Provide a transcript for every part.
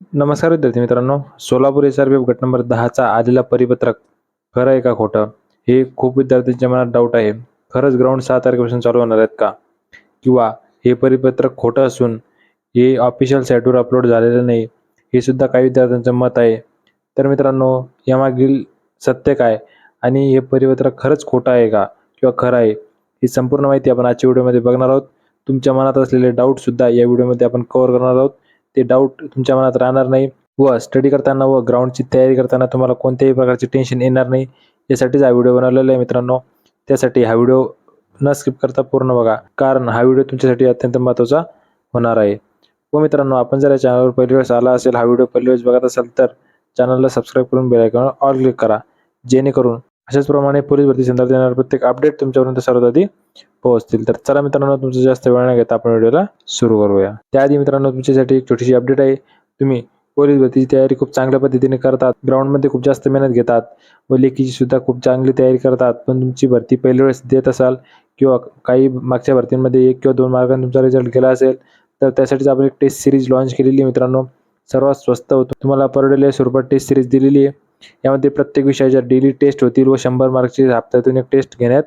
नमस्कार विद्यार्थी मित्रांनो Solapur S R P F गट नंबर दहाचा आलेला परिपत्रक खरं आहे का खोटं? हे खूप विद्यार्थ्यांच्या मनात डाऊट आहे. खरंच ग्राउंड सहा तारखेपासून चालू होणार आहेत का? किंवा हे परिपत्रक खोटं असून हे ऑफिशियल साईटवर अपलोड झालेलं नाही हे सुद्धा काही विद्यार्थ्यांचं मत आहे. तर मित्रांनो यामागील सत्य काय? आणि हे परिपत्रक खरंच खोटं आहे का? किंवा खरं आहे? ही संपूर्ण माहिती आपण आजच्या व्हिडिओमध्ये बघणार आहोत. तुमच्या मनात असलेले डाऊटसुद्धा या व्हिडिओमध्ये आपण कव्हर करणार आहोत. ते डाऊट तुमच्या मनात राहणार नाही. व स्टडी करताना व ग्राउंडची तयारी करताना तुम्हाला कोणत्याही प्रकारचे टेन्शन येणार नाही. यासाठीच हा व्हिडिओ बनवलेला आहे मित्रांनो. त्यासाठी हा व्हिडिओ न स्किप करता पूर्ण बघा. कारण हा व्हिडिओ तुमच्यासाठी अत्यंत महत्त्वाचा होणार आहे. व मित्रांनो आपण जर या चॅनलवर पहिली वेळेस आला असेल हा व्हिडिओ पहिली वेळेस बघत असाल तर चॅनलला सबस्क्राईब करून बेल ऑल क्लिक करा. जेणेकरून अशाच प्रमाणे पोलीस भरती संदर्भात येणार प्रत्येक अपडेट तुमच्यापर्यंत सर्वात आधी पोहोचतील. तर चला मित्रांनो तुमचं जास्त वेळ न घेता आपण व्हिडिओला सुरू करूया. त्याआधी मित्रांनो तुमच्यासाठी एक छोटीशी अपडेट आहे. तुम्ही पोलीस भरतीची तयारी खूप चांगल्या पद्धतीने करतात. ग्राउंडमध्ये खूप जास्त मेहनत घेतात व लेखीची सुद्धा खूप चांगली तयारी करतात. पण तुमची भरती पहिल्या वेळेस देत असाल किंवा काही मागच्या भरतींमध्ये एक किंवा दोन मार्गाने तुमचा रिझल्ट गेला असेल तर त्यासाठीच आपण एक टेस्ट सिरीज लॉन्च केलेली आहे मित्रांनो. सर्वात स्वस्त होतो. तुम्हाला परवडेल स्वरूपात टेस्ट सिरीज दिलेली आहे. यामध्ये प्रत्येक विषयाच्या डेली टेस्ट होतील व शंभर मार्कची हप्त्यातून एक टेस्ट घेण्यात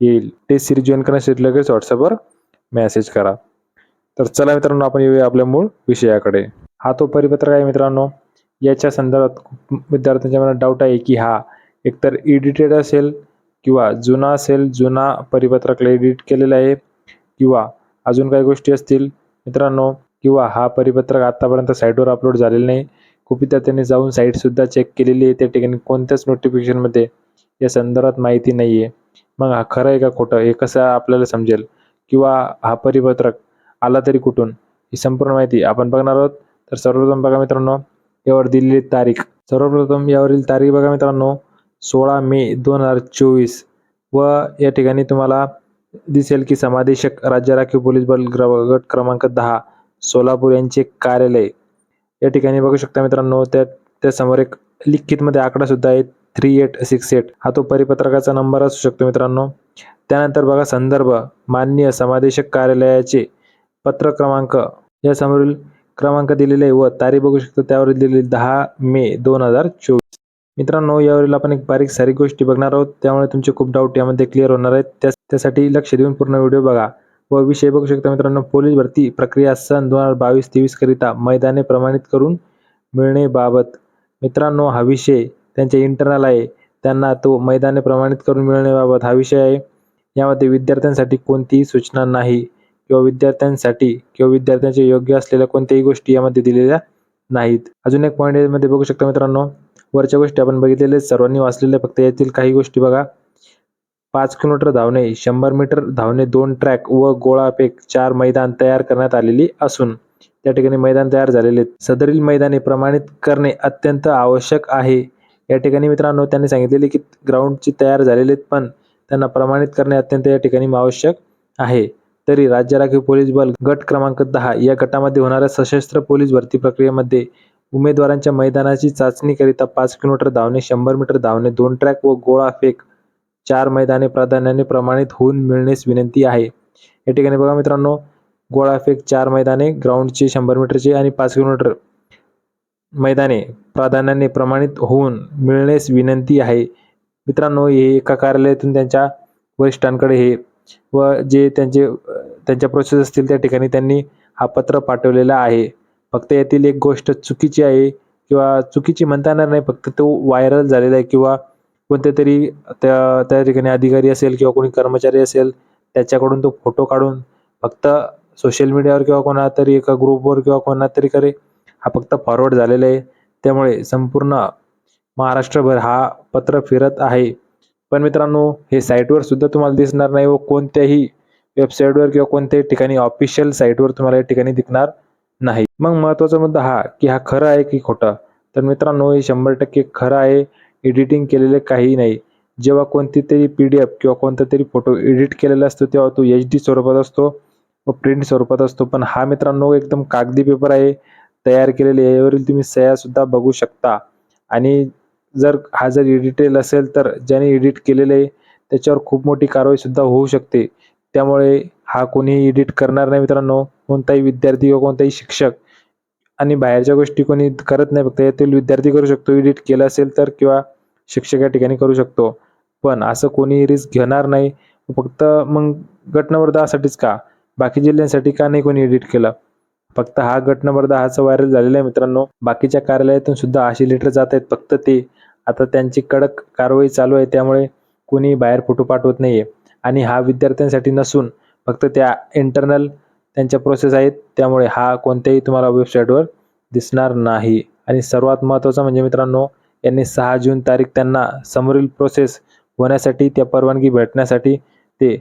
येईल टेस्ट सिरीज जॉईन करण्यासाठी लगेच व्हॉट्सअपवर मेसेज करा. तर चला मित्रांनो आपण येऊया आपल्या मूळ विषयाकडे. हा तो परिपत्रक आहे मित्रांनो. याच्या संदर्भात खूप विद्यार्थ्यांच्या मनात डाऊट आहे की हा एकतर एडिटेड असेल किंवा जुना असेल जुना परिपत्रकला एडिट केलेला आहे किंवा अजून काही गोष्टी असतील मित्रांनो किंवा हा परिपत्रक आत्तापर्यंत साईटवर अपलोड झालेला नाही खूप विद्यार्थ्यांनी जाऊन साईटसुद्धा चेक केलेली आहे. त्या ठिकाणी कोणत्याच नोटिफिकेशनमध्ये या संदर्भात माहिती नाही आहे मग हा खरं आहे का खोटं? हे कसं आपल्याला समजेल? किंवा हा परिपत्रक आला तरी कुठून? ही संपूर्ण माहिती आपण बघणार आहोत. तर सर्वप्रथम बघा मित्रांनो यावर दिलेली तारीख. सर्वप्रथम यावरील तारीख बघा मित्रांनो सोळा मे दोन हजार चोवीस. व या ठिकाणी तुम्हाला दिसेल की समादेशक राज्य राखीव पोलीस बल ग्र- गट क्रमांक दहा सोलापूर यांचे कार्यालय. या ठिकाणी बघू शकता मित्रांनो त्या त्यासमोर एक लिखितमध्ये आकडा सुद्धा आहे थ्री एट सिक्स एट हा तो परिपत्रकाचा नंबर असू शकतो मित्रांनो. त्यानंतर बघा संदर्भ माननीय समादेशक कार्यालयाचे पत्र क्रमांक. या समोरील क्रमांक दिलेले आहे व तारीख बघू शकतो त्यावर दिलेली दहा मे दोन हजार चोवीस. मित्रांनो यावरील आपण एक बारीक सारीक गोष्टी बघणार आहोत. त्यामुळे तुमचे खूप डाऊट यामध्ये क्लिअर होणार आहेत. त्या त्यासाठी लक्ष देऊन पूर्ण व्हिडिओ बघा. व विषय बघू शकता मित्रांनो. पोलीस भरती प्रक्रिया सन दोन हजार बावीस तेवीस करिता मैदाने प्रमाणित करून मिळणेबाबत मित्रांनो हा विषय त्यांचे इंटरनल आहे. त्यांना तो मैदाने प्रमाणित करून मिळण्याबाबत हा विषय आहे. यामध्ये विद्यार्थ्यांसाठी कोणतीही सूचना नाही किंवा विद्यार्थ्यांसाठी किंवा विद्यार्थ्यांचे योग्य असलेल्या कोणत्याही गोष्टी यामध्ये दिलेल्या नाहीत. अजून एक पॉईंट यामध्ये बघू शकता मित्रांनो. वरच्या गोष्टी आपण बघितलेल्या सर्वांनी वाचलेल्या फक्त यातील काही गोष्टी बघा. पाच किलोमीटर धावणे शंभर मीटर धावणे दोन ट्रॅक व गोळाफेक चार मैदान तयार करण्यात आलेली असून त्या ठिकाणी मैदान तयार झालेले आहेत. सदरील मैदाने प्रमाणित करणे अत्यंत आवश्यक आहे या ठिकाणी मित्रांनो त्यांनी सांगितलेले की ग्राउंडची तयार झालेले आहेत पण त्यांना प्रमाणित करणे अत्यंत या ठिकाणी आवश्यक आहे तरी राज्य राखीव पोलीस बल गट क्रमांक दहा या गटामध्ये होणाऱ्या सशस्त्र पोलीस भरती प्रक्रियेमध्ये उमेदवारांच्या मैदानाची चाचणीकरिता पाच किलोमीटर धावणे शंभर मीटर धावणे दोन ट्रॅक व गोळा फेक चार मैदाने प्राधान्याने प्रमाणित होऊन मिळण्यास विनंती आहे. या ठिकाणी बघा मित्रांनो गोळा फेक चार मैदाने ग्राउंडचे शंभर मीटरचे आणि पाच किलोमीटर मैदाने प्राधान्याने प्रमाणित होऊन मिळण्यास विनंती आहे. मित्रांनो हे एका कार्यालयातून त्यांच्या वरिष्ठांकडे हे व जे त्यांचे त्यांच्या प्रोसेस असतील त्या ठिकाणी त्यांनी हा पत्र पाठवलेला आहे. फक्त यातील एक गोष्ट चुकीची आहे किंवा चुकीची म्हणता येणार नाही फक्त तो व्हायरल झालेला आहे किंवा कोणत्या तरी त्या त्या ठिकाणी अधिकारी असेल किंवा कोणी कर्मचारी असेल त्याच्याकडून तो फोटो काढून फक्त सोशल मीडियावर किंवा कोणा तरी एका ग्रुपवर किंवा कोणा तरी करे हा फक्त फॉरवर्ड झालेला आहे. त्यामुळे संपूर्ण महाराष्ट्रभर हा पत्र फिरत आहे. पण मित्रांनो हे साईटवर सुद्धा तुम्हाला दिसणार नाही व कोणत्याही वेबसाईटवर किंवा कोणत्याही ठिकाणी ऑफिशियल साईटवर तुम्हाला या ठिकाणी दिसणार नाही. मग महत्त्वाचा मुद्दा हा की हा खरं आहे की खोटं? तर मित्रांनो हे शंभर टक्के खरं आहे. एडिटिंग केलेले काही नाही. जेव्हा कोणती तरी पी डी एफ किंवा कोणता तरी फोटो एडिट केलेला असतो तेव्हा तो एच डी स्वरूपात असतो व प्रिंट स्वरूपात असतो. पण हा मित्रांनो एकदम कागदी पेपर आहे तयार केलेले. यावरील तुम्ही सह्यासुद्धा बघू शकता. आणि जर हा जर एडिटेल असेल तर ज्याने एडिट केलेलं आहे त्याच्यावर खूप मोठी कारवाईसुद्धा होऊ शकते. त्यामुळे हा कोणीही एडिट करणार नाही मित्रांनो. कोणताही विद्यार्थी किंवा कोणताही शिक्षक आणि बाहेरच्या गोष्टी कोणी करत नाही फक्त यातील विद्यार्थी करू शकतो एडिट केलं असेल तर किंवा शिक्षक या ठिकाणी करू शकतो. पण असं कोणी रिस्क घेणार नाही. फक्त मग गट नंबर दहासाठीच का? बाकी जिल्ह्यांसाठी का नाही कोणी एडिट केलं? फक्त हा गट नंबर व्हायरल झालेला आहे मित्रांनो. बाकीच्या कार्यालयातून सुद्धा अशी लेटर जात आहेत फक्त ते. आता त्यांची कडक कारवाई चालू आहे त्यामुळे कोणी बाहेर फोटो पाठवत नाहीये. आणि हा विद्यार्थ्यांसाठी नसून फक्त त्या इंटरनल त्यांच्या प्रोसेस आहेत. त्यामुळे हा कोणत्याही तुम्हाला वेबसाईटवर दिसणार नाही. आणि सर्वात महत्त्वाचं म्हणजे मित्रांनो यांनी सहा जून तारीख त्यांना समोरील प्रोसेस होण्यासाठी त्या परवानगी भेटण्यासाठी ते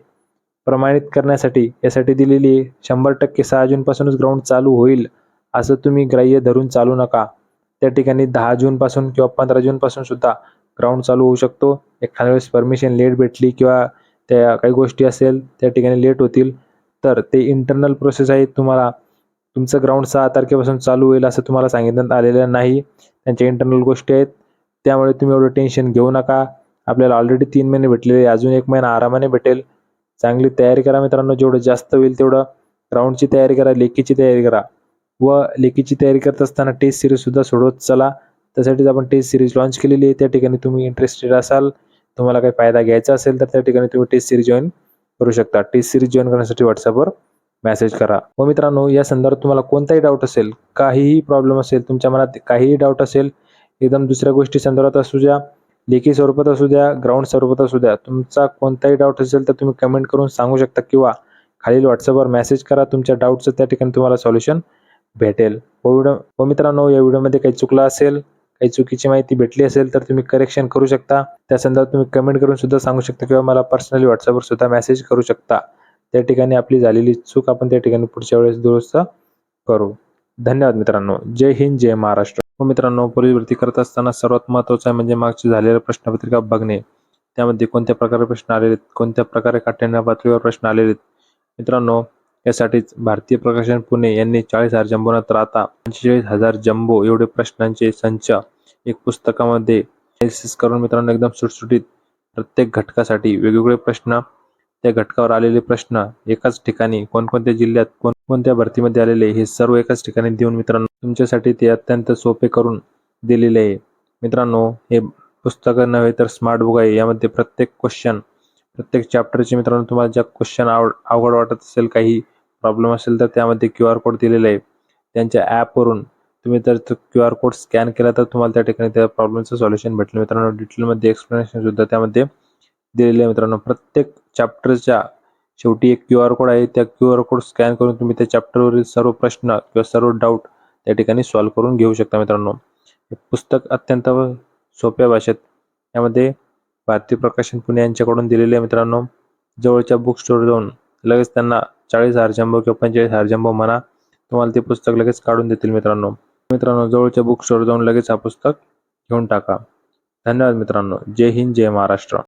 प्रमाणित करण्यासाठी यासाठी दिलेली आहे. शंभर टक्के सहा जूनपासूनच ग्राउंड चालू होईल असं तुम्ही ग्राह्य धरून चालू नका. त्या ठिकाणी दहा जूनपासून किंवा पंधरा जूनपासून सुद्धा ग्राउंड चालू होऊ शकतो. एखाद्या वेळेस परमिशन लेट भेटली किंवा त्या काही गोष्टी असेल त्या ठिकाणी लेट होतील. तर ते इंटरनल प्रोसेस आहे. तुम्हाला तुमचं ग्राउंड सहा तारखेपासून चालू होईल असं तुम्हाला सांगितण्यात आलेलं नाही. त्यांच्या इंटरनल गोष्टी आहेत. त्यामुळे तुम्ही एवढं टेन्शन घेऊ नका. आपल्याला ऑलरेडी तीन महिने भेटलेले अजून एक महिना आरामाने भेटेल. चांगली तयारी करा मित्रांनो. जेवढं जास्त होईल तेवढं ग्राउंडची तयारी करा लेखीची तयारी करा. व लेखीची तयारी करत असताना टेस्ट सिरीजसुद्धा सोडवत चला. त्यासाठीच आपण टेस्ट सिरीज लॉन्च केलेली आहे. त्या ठिकाणी तुम्ही इंटरेस्टेड असाल तुम्हाला काही फायदा घ्यायचा असेल तर त्या ठिकाणी तुम्ही टेस्ट सिरीज जॉईन करू शकता. टेस्ट सिरीज जॉईन करण्यासाठी व्हॉट्सअपवर मेसेज करा. व मित्रांनो या संदर्भात तुम्हाला कोणताही डाऊट असेल काहीही प्रॉब्लेम असेल तुमच्या मनात काहीही डाऊट असेल एकदम दुसऱ्या गोष्टी संदर्भात असू द्या लेखी स्वरूपात असू द्या ग्राउंड स्वरूपात असू द्या तुमचा कोणताही डाऊट असेल तर तुम्ही कमेंट करून सांगू शकता किंवा खालील व्हॉट्सअपवर मेसेज करा. तुमच्या डाऊटचं त्या ठिकाणी तुम्हाला सॉल्युशन भेटेल. व व्हिडिओ व मित्रांनो या व्हिडिओमध्ये काही चुकलं असेल काही चुकीची माहिती भेटली असेल तर तुम्ही करेक्शन करू शकता. त्या संदर्भात तुम्ही कमेंट करून सुद्धा सांगू शकता किंवा मला पर्सनली व्हॉट्सअपवर सुद्धा मेसेज करू शकता. त्या ठिकाणी आपली झालेली चूक आपण त्या ठिकाणी पुढच्या वेळेस दुरुस्त करू. धन्यवाद मित्रांनो. जय हिंद जय महाराष्ट्र. हो मित्रांनो पोलीस भरती करत असताना सर्वात महत्त्वाचं आहे म्हणजे मागची झालेल्या प्रश्नपत्रिका बघणे. त्यामध्ये कोणत्या प्रकारे प्रश्न आलेले आहेत? कोणत्या प्रकारे काठ्याण्या पातळीवर प्रश्न आलेले आहेत? मित्रांनो यासाठीच भारतीय प्रकाशन पुणे यांनी चाळीस हजार जम्बोना तर आता पंचेचाळीस हजार जम्बो एवढे प्रश्नांचे संच एक पुस्तकामध्ये एनालिसिस करून मित्रांनो एकदम सुटसुटीत प्रत्येक घटकासाठी वेगवेगळे प्रश्न त्या घटकावर आलेले प्रश्न एकाच ठिकाणी कोणकोणत्या जिल्ह्यात कोणकोणत्या भरतीमध्ये आलेले हे सर्व एकाच ठिकाणी देऊन मित्रांनो तुमच्यासाठी ते अत्यंत सोपे करून दिलेले आहे. मित्रांनो हे पुस्तकं नव्हे तर स्मार्ट बुक आहे. यामध्ये प्रत्येक क्वेश्चन प्रत्येक चॅप्टरचे मित्रांनो तुम्हाला ज्या क्वेश्चन आवड अवघड वाटत असेल काही प्रॉब्लेम असेल तर त्यामध्ये क्यू आर कोड दिलेला आहे. त्यांच्या ॲपवरून तुम्ही जर तो क्यू आर कोड स्कॅन केला तर तुम्हाला त्या ठिकाणी त्या प्रॉब्लेमचं सॉल्युशन भेटलं. मित्रांनो डिटेलमध्ये एक्सप्लेनेशन सुद्धा त्यामध्ये दिलेले आहे मित्रांनो. प्रत्येक चॅप्टरच्या शेवटी एक क्यू आर कोड आहे. त्या क्यू आर कोड स्कॅन करून तुम्ही त्या चॅप्टरवरील सर्व प्रश्न किंवा सर्व डाऊट त्या ठिकाणी सॉल्व्ह करून घेऊ शकता मित्रांनो. हे पुस्तक अत्यंत सोप्या भाषेत यामध्ये भारती प्रकाशन पुणे यांच्याकडून दिलेले मित्रांनो. जवळच्या बुक स्टोर जाऊन लगेच त्यांना चाळीस हजार जंबो किंवा पंचेचाळीस हजार जंबो म्हणा तुम्हाला ते पुस्तक लगेच काढून देतील मित्रांनो. मित्रांनो जवळच्या बुक स्टोर जाऊन लगेच हा पुस्तक घेऊन टाका. धन्यवाद मित्रांनो. जय हिंद जय महाराष्ट्र.